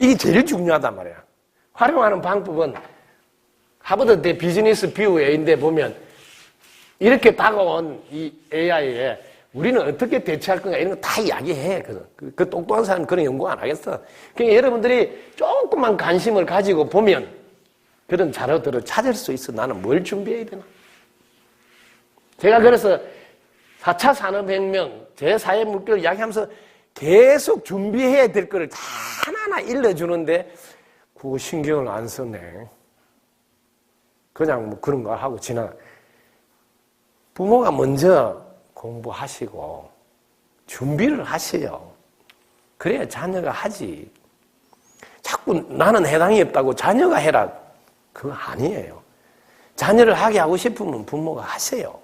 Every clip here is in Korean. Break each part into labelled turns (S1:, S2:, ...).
S1: 이게 제일 중요하단 말이야. 활용하는 방법은 하버드 대 비즈니스 뷰에인데 보면 이렇게 다가온 이 AI에 우리는 어떻게 대처할 건가 이런 거 다 이야기해. 그, 그, 그 똑똑한 사람 은 그런 연구 안 하겠어. 그러니까 여러분들이 조금만 관심을 가지고 보면 그런 자료들을 찾을 수 있어. 나는 뭘 준비해야 되나? 제가 그래서 4차 산업혁명, 제4의 물결 이야기하면서 계속 준비해야 될 거를 다 하나하나 일러주는데 그거 신경을 안 썼네. 그냥 뭐 그런 거 하고 지나. 부모가 먼저 공부하시고 준비를 하세요. 그래야 자녀가 하지. 자꾸 나는 해당이 없다고 자녀가 해라. 그거 아니에요. 자녀를 하게 하고 싶으면 부모가 하세요.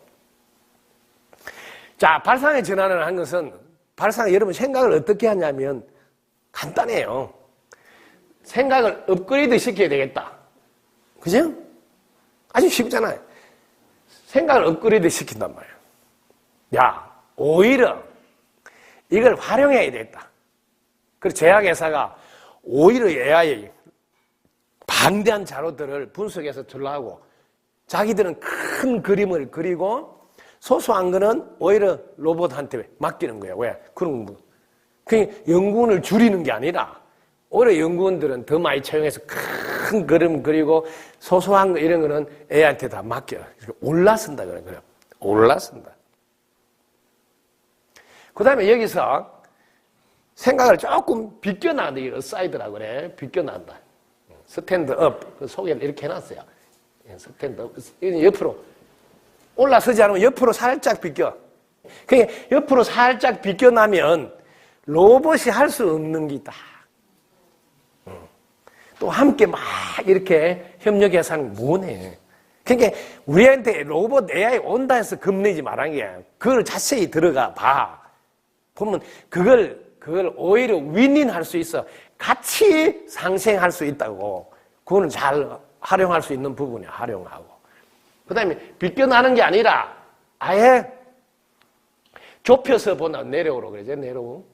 S1: 자, 발상의 전환을 한 것은 발상 여러분 생각을 어떻게 하냐면 간단해요. 생각을 업그레이드 시켜야 되겠다. 그죠? 아주 쉽잖아요. 생각을 업그레이드 시킨단 말이에요. 야, 오히려 이걸 활용해야 되겠다. 그래서 제약회사가 오히려 AI 방대한 자료들을 분석해서 들라고 자기들은 큰 그림을 그리고 소소한 거는 오히려 로봇한테 맡기는 거예요. 왜? 그런 거. 그 연구원을 줄이는 게 아니라 오히려 연구원들은 더 많이 채용해서 큰 그림 그리고 소소한 거 이런 거는 애한테 다 맡겨. 올라쓴다 그런 거예요. 올라쓴다. 그 다음에 여기서 생각을 조금 비껴나는다. 이거 사이드라고 그래. 비껴난다. 스탠드업. 그 소개를 이렇게 해놨어요. 스탠드업. 이건 옆으로. 올라서지 않으면 옆으로 살짝 비껴. 그게 옆으로 살짝 비껴나면 로봇이 할 수 없는 기다. 또 함께 막 이렇게 협력해서 하는 뭐네. 그러니까 우리한테 로봇 AI 온다 해서 겁내지 말한 게 그걸 자세히 들어가 봐. 보면 그걸 그걸 오히려 윈윈 할 수 있어. 같이 상생할 수 있다고. 그거는 잘 활용할 수 있는 부분이야. 활용하고. 그 다음에 비껴나는 게 아니라 아예 좁혀서 보나 내려오라 그러죠. 내려오.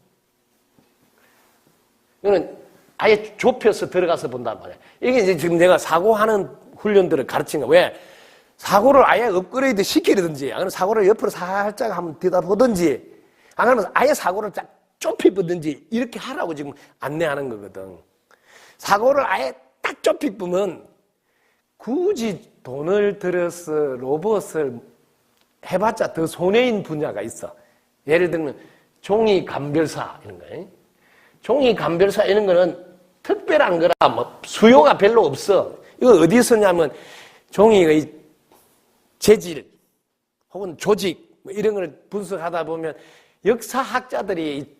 S1: 이거는 아예 좁혀서 들어가서 본단 말이야. 이게 이제 지금 내가 사고하는 훈련들을 가르친 거. 왜? 사고를 아예 업그레이드 시키든지, 아니면 사고를 옆으로 살짝 한번 뒤다보든지, 안 그러면 아예 사고를 쫙 좁히든지, 이렇게 하라고 지금 안내하는 거거든. 사고를 아예 딱 좁히면 굳이 돈을 들여서 로봇을 해봤자 더 손해인 분야가 있어. 예를 들면 종이 감별사 이런 거. 종이 감별사 이런 거는 특별한 거라 뭐 수요가 별로 없어. 이거 어디 서냐면 종이의 재질 혹은 조직 뭐 이런 걸 분석하다 보면 역사학자들이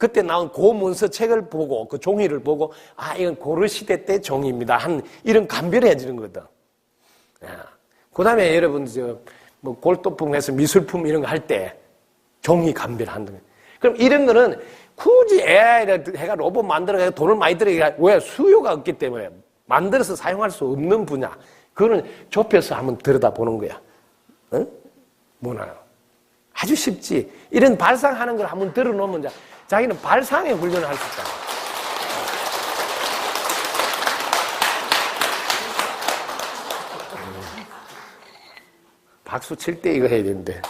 S1: 그때 나온 고 문서 책을 보고 그 종이를 보고 아 이건 고려 시대 때 종이입니다 한 이런 감별해 주는 거거든. 그 다음에 여러분 저뭐 골도품에서 미술품 이런 거 할 때 종이 감별한다. 그럼 이런 거는 굳이 AI를 해가 로봇 만들어가 돈을 많이 들어가 왜 수요가 없기 때문에 만들어서 사용할 수 없는 분야. 그거는 좁혀서 한번 들여다보는 거야. 응? 뭐나요? 아주 쉽지. 이런 발상하는 걸 한번 들어놓으면 자기는 발상의 훈련을 할 수 있잖아. 박수 칠 때 이거 해야 되는데.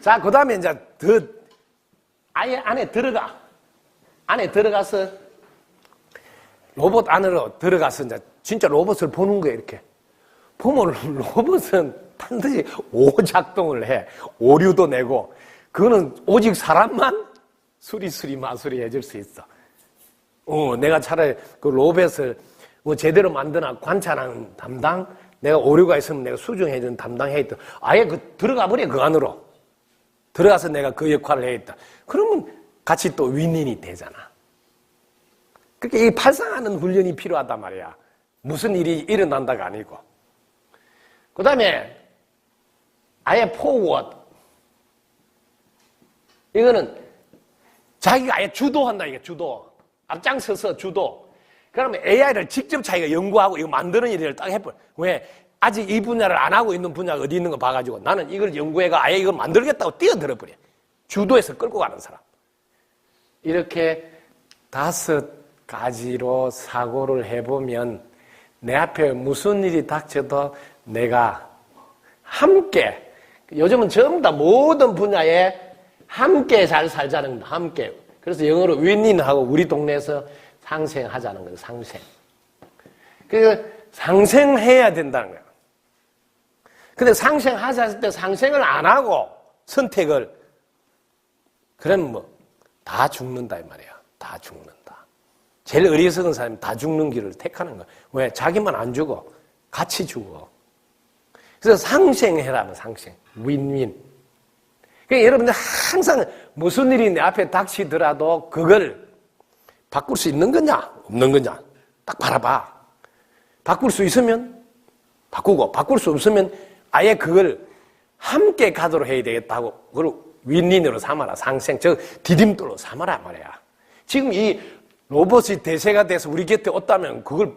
S1: 자, 그 다음에 이제 더, 아예 안에 들어가. 안에 들어가서 로봇 안으로 들어가서 이제 진짜 로봇을 보는 거예요, 이렇게. 보면 로봇은 반드시 오작동을 해. 오류도 내고. 그거는 오직 사람만 수리수리 마수리 해줄 수 있어. 어, 내가 차라리 그 로봇을 뭐 제대로 만드나 관찰하는 담당, 내가 오류가 있으면 내가 수정해주는 담당해 있다. 아예 그 들어가 버려, 그 안으로. 들어가서 내가 그 역할을 해 있다. 그러면 같이 또 윈윈이 되잖아. 그러니까 이 발상하는 훈련이 필요하단 말이야. 무슨 일이 일어난다가 아니고. 그 다음에 아예 포워드. 이거는 자기가 아예 주도한다, 이게 주도. 앞장서서 주도. 그러면 AI를 직접 자기가 연구하고 이거 만드는 일을 딱 해버려. 왜? 아직 이 분야를 안 하고 있는 분야가 어디 있는 거 봐가지고 나는 이걸 연구해가 아예 이걸 만들겠다고 뛰어들어 버려. 주도해서 끌고 가는 사람. 이렇게 다섯 가지로 사고를 해보면 내 앞에 무슨 일이 닥쳐도 내가 함께 요즘은 전부 다 모든 분야에 함께 잘 살자는 겁니다. 함께. 그래서 영어로 윈윈하고 우리 동네에서 상생하자는 거예요. 상생. 그 상생해야 된다는 거예요. 근데 상생하자 했을 때 상생을 안 하고 선택을 그럼 뭐 다 죽는다 이 말이야. 다 죽는다. 제일 어리석은 사람이 다 죽는 길을 택하는 거야. 왜? 자기만 안 죽어. 같이 죽어. 그래서 상생해라면 상생. 윈윈. 그러니까 여러분들 항상 무슨 일이 내 앞에 닥치더라도 그걸 바꿀 수 있는 거냐? 없는 거냐? 딱 바라봐. 바꿀 수 있으면 바꾸고, 바꿀 수 없으면 아예 그걸 함께 가도록 해야 되겠다고, 그걸 윈윈으로 삼아라. 상생. 저 디딤돌로 삼아라 말이야. 지금 이 로봇이 대세가 돼서 우리 곁에 왔다면 그걸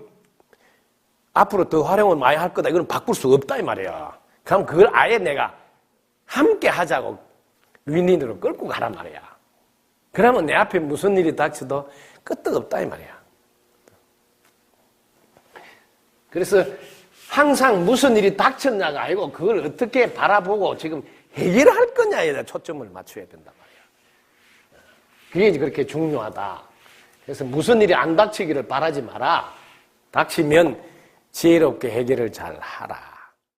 S1: 앞으로 더 활용을 많이 할 거다. 이건 바꿀 수 없다 이 말이야. 그럼 그걸 아예 내가 함께 하자고 윈윈으로 끌고 가란 말이야. 그러면 내 앞에 무슨 일이 닥쳐도 끄떡없다 이 말이야. 그래서 항상 무슨 일이 닥쳤냐가 아니고 그걸 어떻게 바라보고 지금 해결할 거냐에 초점을 맞춰야 된단 말이야. 그게 이제 그렇게 중요하다. 그래서 무슨 일이 안 닥치기를 바라지 마라. 닥치면 지혜롭게 해결을 잘 하라.